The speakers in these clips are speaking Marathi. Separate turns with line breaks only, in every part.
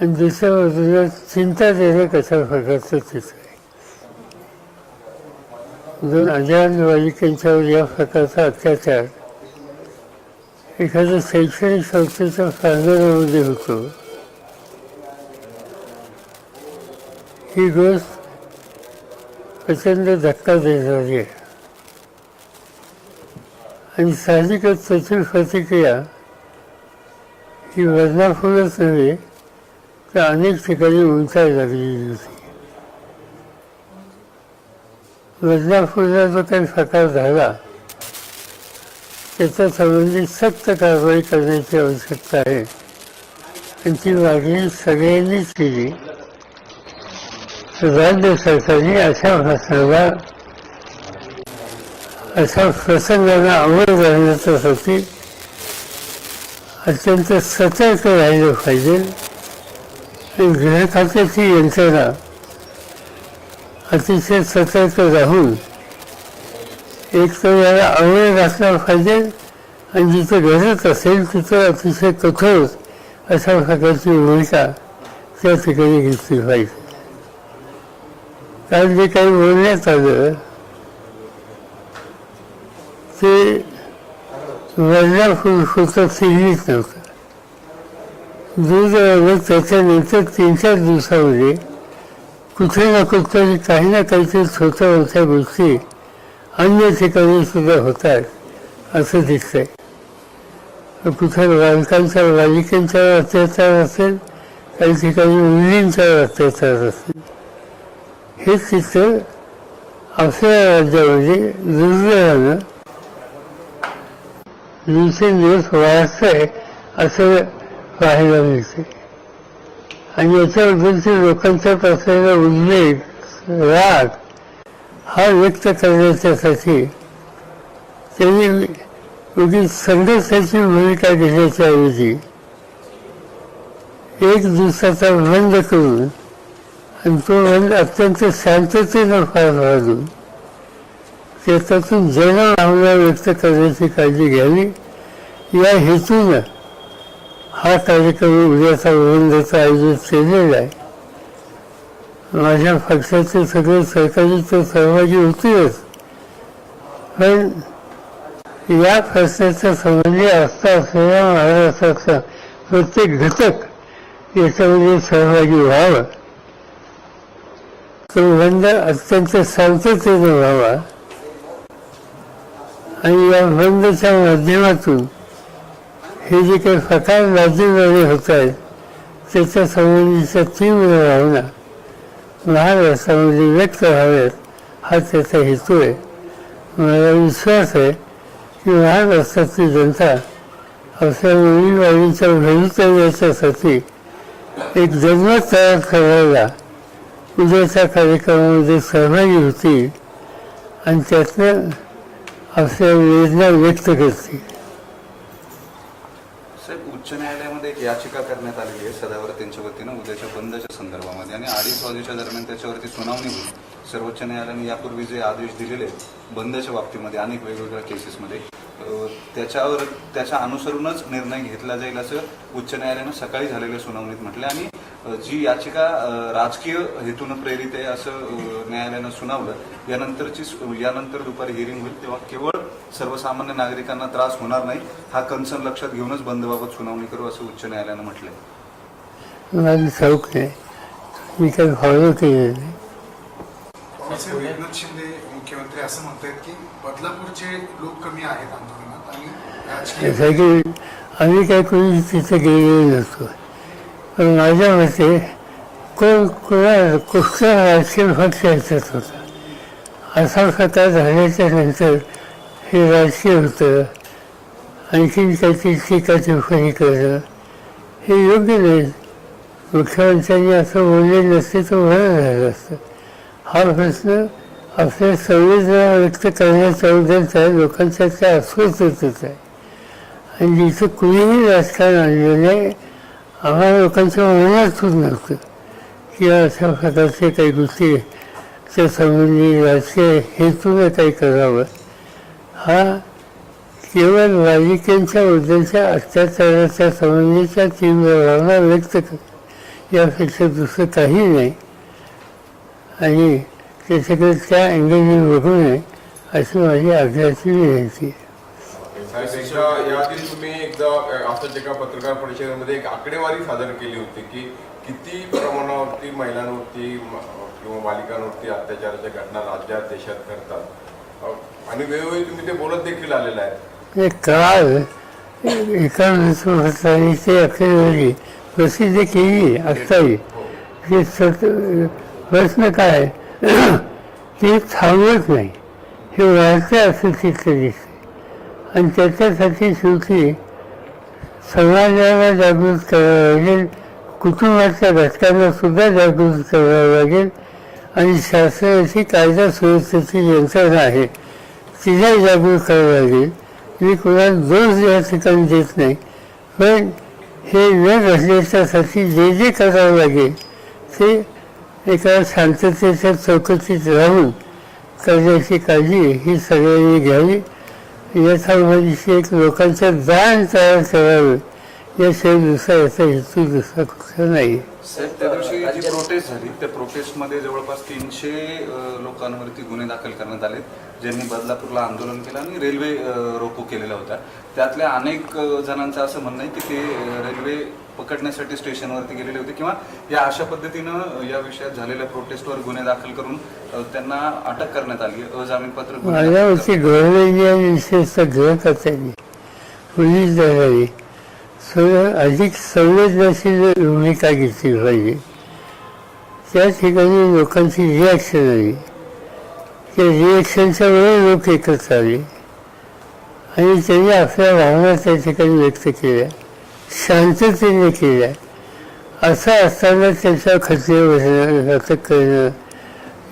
आणि दुसऱ्या बाजूला चिंता देणं कशा प्रकारचं चित्र आहे. दोन अजान बालिकांच्यावर या प्रकारचा अत्याचार एखाद्या शैक्षणिक संस्थेच्या प्रांगणामध्ये होतो ही गोष्ट प्रचंड धक्का देणारी आहे. आणि साहजिकच त्याची प्रतिक्रिया ही बदनापूरच नव्हे तर अनेक ठिकाणी उंचाई लागलेली होती बदनापूरला जो काही प्रकार झाला त्याच्या संबंधित सक्त कारवाई करण्याची आवश्यकता आहे आणि ती मागणी सगळ्यांनीच केली राज्य सरकारने अशा भाषणाला अशा प्रसंगाला अमर करण्याच्यासाठी अत्यंत सतर्क राहिलं पाहिजे आणि गृह यंत्रणा. अतिशय सतर्क राहून एक तर याला अवय असला पाहिजे आणि जिथं गरज असेल तिथं अतिशय कठोर अशा प्रकारची भूमिका त्या ठिकाणी घेतली पाहिजे. कारण जे काही बोलण्यात आलं ते वडिलांपूर होतं सिरीज नव्हतं. दुर्दैवानं त्याच्यानंतर तीन चार दिवसामध्ये कुठे ना कुठेतरी काही ना काहीतरी छोट्या मोठ्या गोष्टी अन्य ठिकाणी सुद्धा होतात असं दिसतंय. कुठे बालकांचा बालिकांचा अत्याचार असेल काही ठिकाणी मुलींचा अत्याचार असेल हे चित्र आपल्या राज्यामध्ये दुर्दैवानं दिवसेंदिवस वाढतंय असं पाहायला मिळते आणि याच्याबद्दलचे लोकांच्यात असलेला उद्वेग राग हा व्यक्त करण्याच्यासाठी त्यांनी उगीच संघर्षाची भूमिका घेण्याच्या ऐवजी एक दिवसाचा बंद करून आणि तो बंद अत्यंत शांततेनं पार पाडून त्याच्यातून जनभावना व्यक्त करण्याची काळजी घ्यावी. या हेतूनं हा कार्यक्रम उद्याचा वृंदाचा आयोजित केलेला आहे. माझ्या पक्षाचे सगळे सहकारी तर सहभागी होतीलच. पण या प्रश्नाच्या संबंधी असता असलेला महाराष्ट्राचा प्रत्येक घटक याच्यामध्ये सहभागी व्हावा. तो बंद अत्यंत शांततेने व्हावा. आणि या बंदच्या माध्यमातून हे जे काही प्रकार राज्यवाले होत आहेत त्याच्या संबंधीच्या तीव्र भावना महाराष्ट्रामध्ये व्यक्त व्हाव्यात हा त्याचा हेतू आहे. मला विश्वास आहे की महाराष्ट्रातली जनता आपल्या मुलीवाडीच्या भवितव्याच्यासाठी एक जन्मत तयार करायला उद्याच्या कार्यक्रमामध्ये सहभागी होतील आणि त्यातनं आपल्या वेदना व्यक्त करतील.
उच्च न्यायालयामध्ये एक याचिका करण्यात आलेली आहे सदावर त्यांच्या वतीनं उद्याच्या बंदच्या संदर्भामध्ये. आणि अडीच वाजेच्या दरम्यान त्याच्यावरती सुनावणी होईल. सर्वोच्च न्यायालयाने यापूर्वी जे आदेश दिलेले आहेत बंदच्या बाबतीमध्ये अनेक वेगवेगळ्या केसेसमध्ये त्याच्यावर त्याच्या अनुसरूनच निर्णय घेतला जाईल असं उच्च न्यायालयानं सकाळी झालेल्या सुनावणीत म्हटलं आणि जी याचिका राजकीय हेतून प्रेरित आहे असं न्यायालयानं सुनावलं यानंतरची यानंतर दुपारी हिअरिंग होईल तेव्हा केवळ सर्वसामान्य नागरिकांना त्रास होणार नाही हा कन्सर्न लक्षात घेऊनच बंदबाबत सुनावणी करू असं उच्च न्यायालयानं म्हटलंय.
मला ठाऊक नाही मी काही फॉलो केलेलं नाही.
एकनाथ शिंदे मुख्यमंत्री असं म्हणतायत की बदलापूरचे लोक कमी आहेत आंदोलनात आणि
आम्ही काय कोणी तिथे गेलेलो नसतो. पण माझ्या मते कोण कोणा कुठचा राजकीय पक्ष याच्यात होता? असा प्रकार झाल्याच्यानंतर हे राज्य होतं. आणखीन त्याची टीका टिप्पणी करणं. हे योग्य नाही. मुख्यमंत्र्यांनी असं बोलले नसते तर बरं झालं असतं. हा प्रश्न आपल्या संवेदना व्यक्त करण्याचा उद्याचा लोकांचा लोकांच्या त्या अस्वस्थतेच आहे. आणि जिथं कुणीही राजकारण आणलं नाही आम्हाला लोकांच्या मनातच नव्हतं की अशा प्रकारचे काही गोष्टी त्या संबंधी राजकीय हेतूनं काही करावं. हा केवळ बालिकांच्या बद्दलच्या अत्याचाराच्या संबंधीच्या तीव्र भावना व्यक्त कर. यापेक्षा दुसरं काही नाही. आणि त्याच्याकडे त्या अँगलने बघू नये अशी माझी आग्रहाची विनंती आहे.
साहेब एकदा याआधी तुम्ही एकदा असंच एका पत्रकार परिषदेमध्ये एक आकडेवारी सादर केली होती की किती प्रमाणावरती महिलांवरती किंवा बालिकांवरती अत्याचाराच्या घटना राज्यात देशात घडतात. आणि वेळोवेळी तुम्ही ते बोलत देखील आलेले
हे काळ एका ते प्रसिद्ध केली असताही हे. सत प्रश्न काय? ते थांबत नाही. हे वाढतं असं चित्र दिसते आणि त्याच्यासाठी शेवटी समाजाला जागृत करावं लागेल. कुटुंबाच्या घटकांना सुद्धा जागृत करावं लागेल. आणि शासनाची कायदा सुव्यवस्थेची यंत्रणा आहे. तिला जागृत करावं. लागेल मी कुणाला दोष या ठिकाणी देत नाही. पण हे न घडण्याच्यासाठी जे जे करावं लागेल ते एका शांततेच्या चौकटीत राहून करण्याची काळजी ही सगळ्यांनी घ्यावी. यथामधीशी एक लोकांचं दान तयार करावं. याशिवाय दुसरा याचा हेतू दुसरा कुठला नाही.
साहेब त्या दिवशी जी प्रोटेस्ट झाली त्या प्रोटेस्टमध्ये जवळपास तीनशे लोकांवरती गुन्हे दाखल करण्यात आले. ज्यांनी बदलापूरला आंदोलन केलं आणि रेल्वे रोको केलेला होता त्यातल्या अनेक जणांचं असं म्हणणं आहे की ते रेल्वे पकडण्यासाठी स्टेशनवरती गेलेले होते किंवा या अशा पद्धतीनं या विषयात झालेल्या प्रोटेस्टवर गुन्हे दाखल करून त्यांना अटक करण्यात आली. अजामीनपात्र
माझ्यावरती आणि विशेषतः गृहकर्त्यांनी पोलीस दलाने थोडं अधिक संवेदनशील भूमिका घेतली पाहिजे. त्या ठिकाणी लोकांची रिॲक्शन आली त्या रिॲक्शनच्या वेळी लोक एकत्र आले. आणि त्यांनी आपल्या भावना त्या ठिकाणी व्यक्त केल्या. शांततेने केल्या. असं असताना त्यांच्या खचले बसणं घातक करणं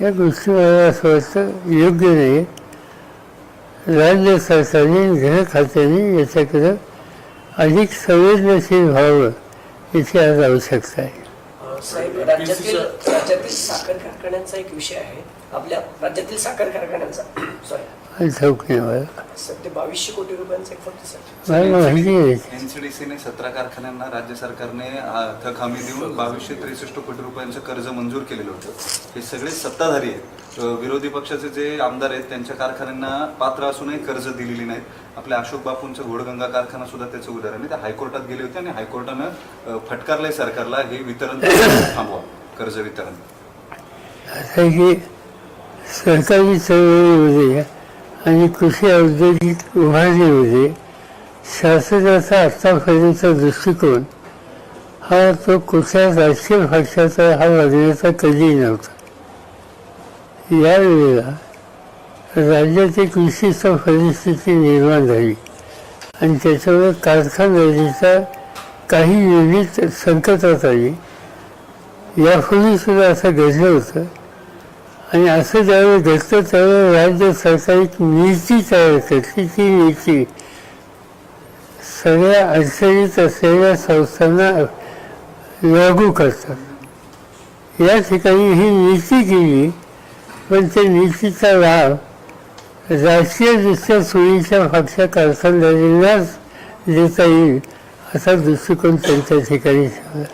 या गोष्टी मला असं वाटतं योग्य नाही राज्य सरकारने गृह खात्याने याच्याकडं अधिक संवेदनशील व्हावं इतिहास आज आवश्यकता आहे.
साहेब राज्यातील राज्यातील साखर कारखान्यांचा एक विषय आहे. आपल्या राज्यातील साखर कारखान्यांचा सॉरी
ठाऊक नाही मला
सर ते बावीसशे कोटी रुपयांचा एक फक्त सर
मला माहिती आहे
एनसीडीसीने सतरा कारखान्यांना राज्य सरकारने थक हमी देऊन बावीसशे त्रेसष्ट कोटी रुपयांचं कर्ज मंजूर केलेलं होतं. हे सगळे सत्ताधारी आहेत. अ, विरोधी पक्षाचे जे आमदार आहेत त्यांच्या कारखान्यांना पात्र असूनही कर्ज दिलेली नाहीत. आपल्या अशोक बापूंचं घोडगंगा कारखाना सुद्धा त्याचं उदाहरण आहे. ते हायकोर्टात गेले होते आणि हायकोर्टानं अ, फटकारलंय सरकारला हे वितरण थांबवा कर्ज वितरण.
की सरकारी चळवळीमध्ये आणि कृषी औद्योगिक उभारणीमध्ये शासनाचा आत्तापर्यंतचा दृष्टिकोन हा तो कुठल्या राजकीय पक्षाचा हा वागण्याचा कधीही नव्हता. यावेळेला राज्याची कृषीचा परिस्थिती निर्माण झाली आणि त्याच्यामुळे कारखानदारीचा काही युनिट संकटात आली. यापूर्वी सुद्धा असं घडलं होतं. आणि असं ज्यावेळी घडतं त्यावेळी राज्य सरकार एक नीती तयार करते ती नीती सगळ्या अडचणीत असलेल्या संस्थांना लागू करतात. या ठिकाणी ही नीती केली पण त्या नीतीचा लाभ राजकीयदृष्ट्या सोयीच्या पक्षा कारखानदारींनाच देता येईल असा दृष्टिकोन त्यांच्या ठिकाणी ठेवला.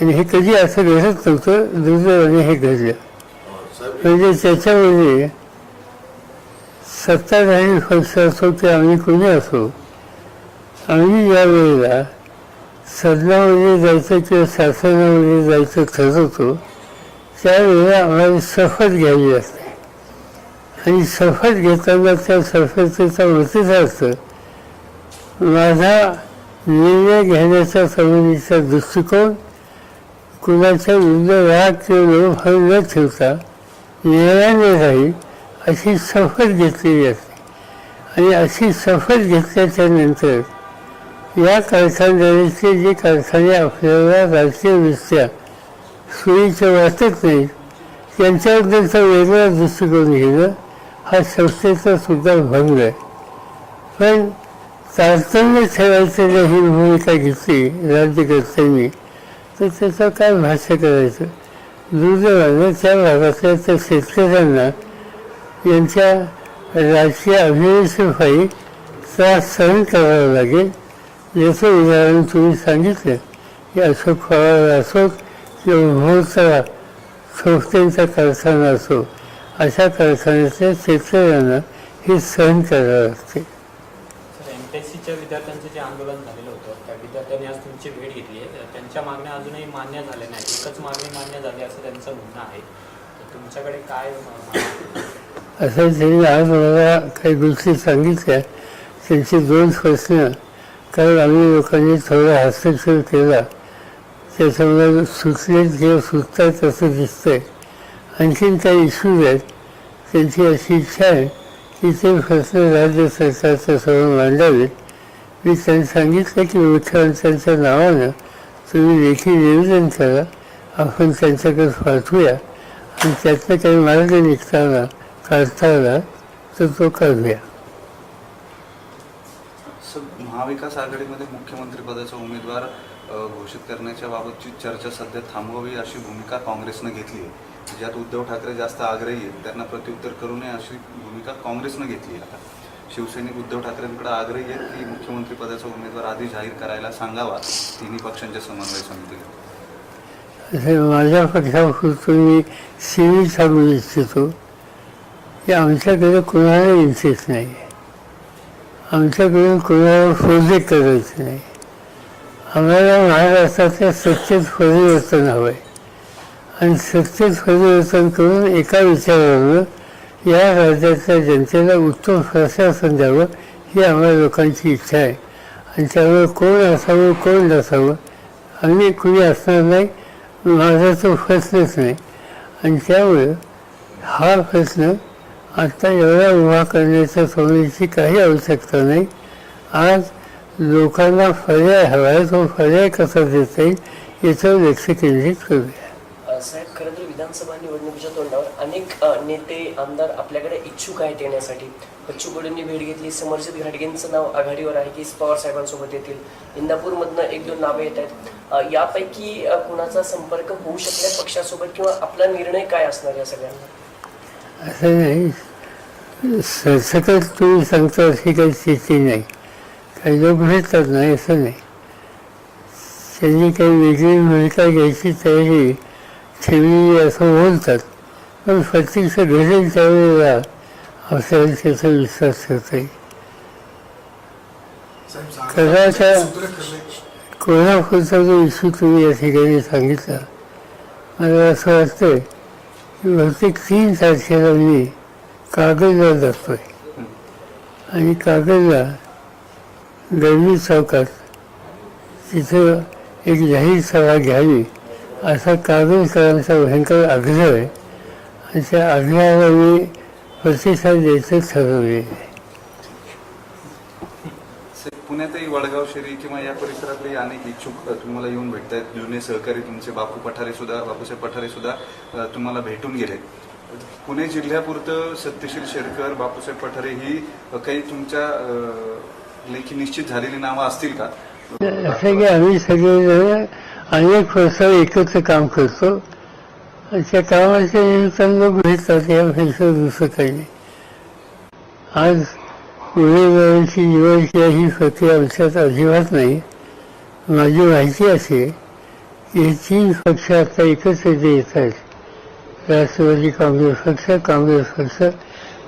आणि हे कधी असं घडत नव्हतं दुर्दैवाने हे घडलं. म्हणजे त्याच्यामध्ये सत्ताधारी पक्ष असो ते आम्ही कोणी असो आम्ही या वेळेला सदनामध्ये जायचं किंवा शासनामध्ये जायचं ठरवतो त्यावेळेला आम्हाला शपथ घ्यावी लागते आणि शपथ घेताना त्या शपथेचा अर्थ माझा निर्णय घेण्याचा संबंधीचा दृष्टिकोन कुणाच्या विरुद्ध राग किंवा लोभभाव न ठेवता न्यायाने राहील अशी सफर घेतलेली असते. आणि अशी सफर घेतल्याच्या नंतर या कारखानदारीचे जे कारखाने आपल्याला राजकीयदृष्ट्या सोयीचे वाटत नाहीत त्यांच्याबद्दलचा वेगळा दृष्टिकोन घेणं हा संस्थेचा सुद्धा भंग आहे. पण तारतम्य ठेवायचं ही भूमिका घेतली राज्यकर्त्यांनी तर त्याचं काय भाष्य करायचं? दुर्दैवानं त्या भागातल्या त्या शेतकऱ्यांना यांच्या राजकीय अभिनेषेपायी त्रास सहन करावा लागेल याचं उदाहरण तुम्ही सांगितलं की अशोक पवार असो किंवा मोहोळचा संस्थेचा कारखाना असो अशा कारखान्यातल्या शेतकऱ्यांना हे सहन करावं लागते
एम पी एस सीच्या विद्यार्थ्यांचं जे आंदोलन झालेलं होतं त्या विद्यार्थ्यांनी आज तुमची भेट घेतली आहे त्यांच्या मागण्या अजूनही मान्य झाल्या नाही एकच मागणी मान्य झाली असं त्यांचं म्हणणं आहे. तुमच्याकडे काय
असं त्यांनी आज मला काही गोष्टी सांगितल्या. त्यांची दोन प्रश्न. कारण आम्ही लोकांनी थोडा हस्तक्षेप केला. त्याच्यामुळे सुचले किंवा सुचतात असं दिसतंय. आणखीन काही इश्यूज आहेत. त्यांची अशी इच्छा आहे की ते प्रश्न राज्य सरकारच्या समोर मांडावेत. मी त्यांनी सांगितलं की मुख्यमंत्र्यांच्या नावानं तुम्ही लेखी निवेदन करा. आपण त्यांच्याकडे पाठवूया आणि त्यातनं काही मार्ग निघताना काढताना तर तो काढूया.
महाविकास आघाडीमध्ये मुख्यमंत्री पदाचा उमेदवार घोषित करण्याच्या बाबतची चर्चा सध्या थांबवावी अशी भूमिका काँग्रेसनं घेतली आहे. ज्यात उद्धव ठाकरे जास्त आग्रही आहेत त्यांना प्रत्युत्तर करू नये अशी भूमिका काँग्रेसनं घेतली आहे आता. शिवसैनिक उद्धव ठाकरेंकडे आग्रही आहेत की मुख्यमंत्री पदाचा उमेदवार आधी जाहीर करायला सांगावा. तिन्ही पक्षांच्या समन्वय समितीला
माझ्या पक्षापासून मी सीमित सांगू इच्छितो. की आमच्याकडे कोणाला इंटरेस्ट नाही. आहे आमच्याकडून कोणाला प्रोजेक्ट करायचं नाही. आम्हाला महाराष्ट्रातल्या सत्तेत परिवर्तन हवं आहे आणि सत्तेत परिवर्तन करून एका विचारावर या राज्यातल्या जनतेला उत्तम प्रशासन द्यावं ही आम्हाला लोकांची इच्छा आहे. आणि त्यामुळे कोण असावं कोण नसावं आम्ही कुणी असणार नाही माझा तो प्रश्नच नाही. आणि त्यामुळे हा प्रश्न आत्ता एवढा उभा करण्याच्या सोडण्याची काही आवश्यकता नाही. आज लोकांना पर्याय हवा आहे तो पर्याय कसा देता येईल याच्यावर लक्ष केंद्रित करूया.
साहेब खरं तर विधानसभा निवडणुकीच्या तोंडावर अनेक नेते आमदार आपल्याकडे इच्छुक आहेत येण्यासाठी. बच्चू कडूंनी भेट घेतली समरजित घाटगेंचं नाव आघाडीवर आहे की पवार साहेबांसोबत येतील. इंदापूरमधनं एक दोन नावे येत आहेत. यापैकी कुणाचा संपर्क होऊ शकल्या पक्षासोबत किंवा आपला निर्णय काय असणार या सगळ्यांना
असं नाही. सरसकट तुम्ही सांगता अशी काही स्थिती नाही. काही लोक भेटतात नाही असं नाही. त्यांनी काही वेगळी भूमिका घ्यायची तयारी ठेवली असं बोलतात. पण प्रत्यक्ष घडेल त्यावेळेला आपल्याला त्याचा विश्वास करता येईल
ठरलंय.
कोल्हापूरचा जो इश्यू तुम्ही या ठिकाणी सांगितला. मला असं वाटतं की बहुतेक तीन तारखेला मी कागदला जातोय. आणि कागदला गरवी चौकात तिथं एक जाहीर सभा घ्यावी असा कागदकरांचा भयंकर आग्रह आहे. आणि त्या आग्रहाला मी प्रतिसाद द्यायचं ठरवले
पुण्यातही वडगाव शेरी किंवा या परिसरातले अनेक इच्छुक तुम्हाला येऊन भेटत आहेत जुने सहकारी तुमचे बापू पठारे सुद्धा बापूसाहेब पठारे सुद्धा तुम्हाला भेटून गेले पुणे जिल्ह्यापुरतं सत्यशील शेरकर बापूसाहेब पठारे ही काही तुमच्या लेखी निश्चित झालेली नावं असतील का?
असं की आम्ही सगळेजण अनेक वर्ष एकत्र काम करतो. त्या कामाच्या निमित्तानं लोक भेटतात यापेक्षा दुसरं काही नाही आज उमेदवारांची निवड ही प्रक्रिया आमच्यात अजिबात नाही. माझी माहिती अशी आहे की तीन पक्ष आता एकत्र इथे येत आहेत. राष्ट्रवादी काँग्रेस पक्ष काँग्रेस पक्ष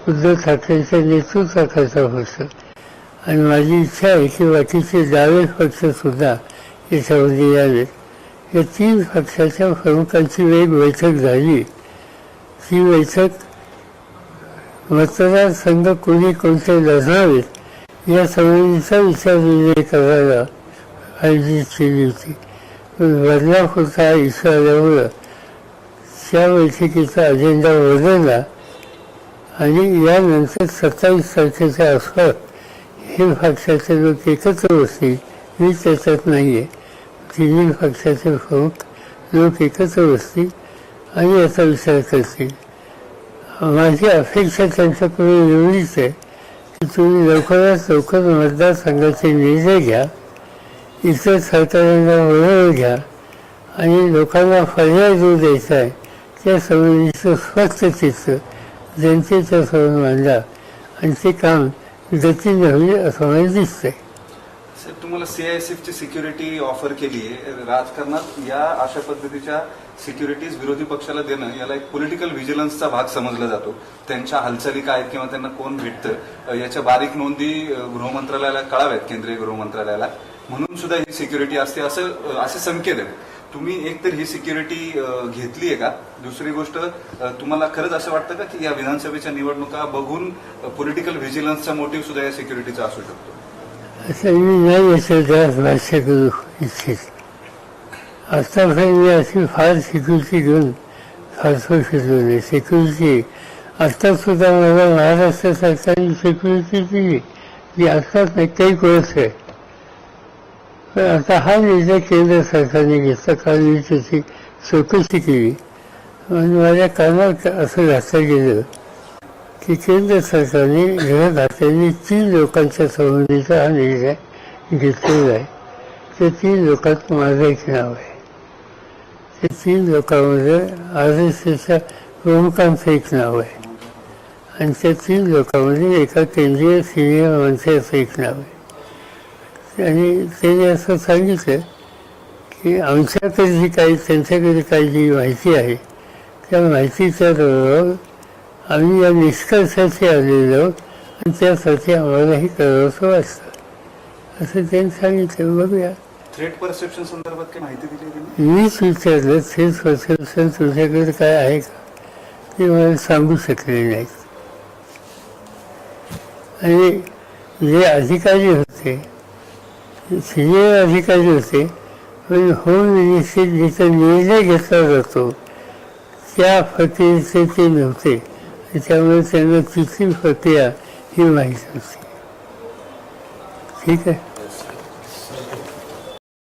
उद्धव ठाकरेंच्या नेतृत्वाकरता पक्ष. आणि माझी इच्छा आहे की बाकीचे डावे पक्षसुद्धा याच्यामध्ये यावेत. या तीन पक्षाच्या प्रमुखांची एक बैठक झाली. ती बैठक मतदारसंघ कोणी कोणते लढणावेत या संबंधीचा विचार विनिमय करायला आयोजित केली होती. बदलापूरचा हा इश्यू आल्यामुळं त्या बैठकीचा अजेंडा बदलला आणि यानंतर सत्तावीस तारखेच्या आसपास हे पक्षाचे लोक एकत्र होतील मी त्याच्यात नाही आहे तिन्ही पक्षाचे प्रमुख लोक एकत्र बसतील आणि याचा विचार करतील माझी अपेक्षा त्यांच्याकडून एवढीच आहे की तुम्ही लवकरात लवकर मतदारसंघाचे निर्णय घ्या इतर सरकारांना वळवून घ्या आणि लोकांना पर्याय जो द्यायचा आहे त्या संबंधीचं स्वच्छ चित्र जनतेच्या समोर मांडा आणि ते काम गतीने होईल असं मला दिसतंय.
साहेब तुम्हाला सीआयएसएफची सिक्युरिटी ऑफर केली आहे. राजकारणात या अशा पद्धतीच्या सिक्युरिटीज विरोधी पक्षाला देणं याला एक पॉलिटिकल व्हिजिलन्सचा भाग समजला जातो. त्यांच्या हालचाली काय आहेत किंवा त्यांना कोण भेटतं याच्या बारीक नोंदी गृहमंत्रालयाला कळाव्यात केंद्रीय गृहमंत्रालयाला. म्हणून सुद्धा ही सिक्युरिटी असते असं असे संकेत आहेत. तुम्ही एकतर ही सिक्युरिटी घेतली आहे का? दुसरी गोष्ट तुम्हाला खरंच असं वाटतं का की या विधानसभेच्या निवडणुका बघून पॉलिटिकल व्हिजिलन्सचा मोटिव्ह सुद्धा या सिक्युरिटीचा असू शकतो?
मी नाही याच्यात भाष्य करू इच्छित आतापर्यंत मी अशी फार सिक्युरिटी घेऊन फारसं शिकलो नाही सिक्युरिटी आत्तासुद्धा मला महाराष्ट्र सरकारने सिक्युरिटी दिली जी आत्ताच नाही काही कोर्स आहे पण आता हा निर्णय केंद्र सरकारने घेतला काल मी त्याची चौकशी केली आणि माझ्या कानात असं घातलं गेलं की केंद्र सरकारने गृहखात्याने तीन लोकांच्या संबंधीचा हा निर्णय घेतलेला आहे ते तीन लोकांत माझं एक नाव आहे ते तीन लोकांमध्ये आर एस एसच्या प्रमुखांचं एक नाव आहे आणि त्या तीन लोकांमध्ये एका केंद्रीय सिनियर मंत्र्याचं एक नाव आहे आणि त्यांनी असं सांगितलं की आमच्याकडे जी काही त्यांच्याकडे काही जी माहिती आहे त्या माहितीच्या आम्ही या निष्कर्षाचे आलेलो आहोत आणि त्यासाठी आम्हालाही करावंसं वाटतं. असं त्यांनी सांगितलं. बघूया.
थ्रेट परसेप्शन संदर्भात काही माहिती दिली आहे त्यांनी
मीच विचारलं तेच परसेप्शन तुझ्याकडे काय आहे का? ते मला सांगू शकले नाहीत. आणि जे अधिकारी होते सिनियर अधिकारी होते पण होम मिनिस्ट्रीत जिथं निर्णय घेतला जातो त्या प्रक्रियेचे ते नव्हते. आणि त्यामुळे त्यांना तिथली प्रक्रिया ही माहीत असते ठीक आहे?